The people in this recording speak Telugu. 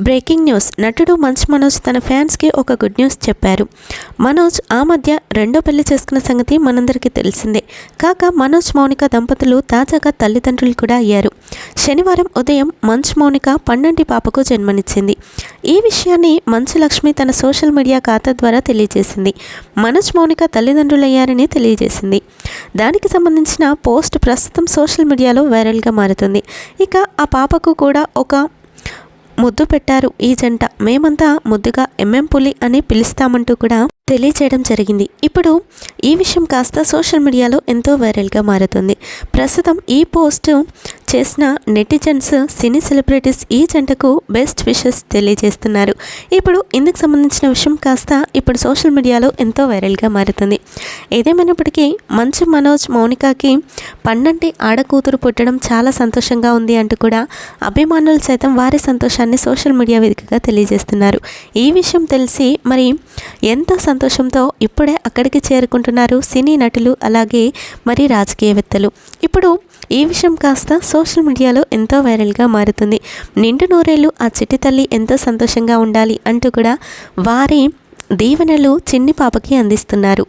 Breaking news. నటుడు మంచు మనోజ్ తన ఫ్యాన్స్కి ఒక గుడ్ న్యూస్ చెప్పారు. మనోజ్ ఆ మధ్య రెండో పెళ్ళి చేసుకున్న సంగతి మనందరికీ తెలిసిందే. కాక మనోజ్ మౌనిక దంపతులు తాజాగా తల్లిదండ్రులు కూడా అయ్యారు. శనివారం ఉదయం మంచు మౌనిక పన్నెండు పాపకు జన్మనిచ్చింది. ఈ విషయాన్ని మంచు లక్ష్మి తన సోషల్ మీడియా ఖాతా ద్వారా తెలియజేసింది. మనోజ్ మౌనిక తల్లిదండ్రులు అయ్యారని తెలియజేసింది. దానికి సంబంధించిన పోస్ట్ ప్రస్తుతం సోషల్ మీడియాలో వైరల్గా మారుతుంది. ఇక ఆ పాపకు కూడా ఒక ముద్దు పెట్టారు ఈ జంట. మేమంతా ముద్దుగా ఎంఎం పులి అని పిలుస్తామంటూ కూడా తెలియచేయడం జరిగింది. ఇప్పుడు ఈ విషయం కాస్త సోషల్ మీడియాలో ఎంతో వైరల్గా మారుతుంది. ప్రస్తుతం ఈ పోస్ట్ చేసిన నెటిజన్స్ సినీ సెలబ్రిటీస్ ఈ జంటకు బెస్ట్ విషెస్ తెలియజేస్తున్నారు. ఇప్పుడు ఇందుకు సంబంధించిన విషయం కాస్త ఇప్పుడు సోషల్ మీడియాలో ఎంతో వైరల్గా మారుతుంది. ఏదేమైనప్పటికీ మంచు మనోజ్ మౌనికకి పన్నంటి ఆడకూతురు పుట్టడం చాలా సంతోషంగా ఉంది అంటూ కూడా అభిమానులు సైతం వారి సంతోషాన్ని సోషల్ మీడియా వేదికగా తెలియజేస్తున్నారు. ఈ విషయం తెలిసి మరి ఎంతో సంతోషంతో ఇప్పుడే అక్కడికి చేరుకుంటున్నారు సినీ నటులు అలాగే మరి రాజకీయవేత్తలు. ఇప్పుడు ఈ విషయం కాస్త సోషల్ మీడియాలో ఎంతో వైరల్గా మారుతుంది. నిండు నూరేళ్ళు ఆ చిట్టి తల్లి ఎంతో సంతోషంగా ఉండాలి అంటూ కూడా వారి దీవెనలు చిన్ని పాపకి అందిస్తున్నారు.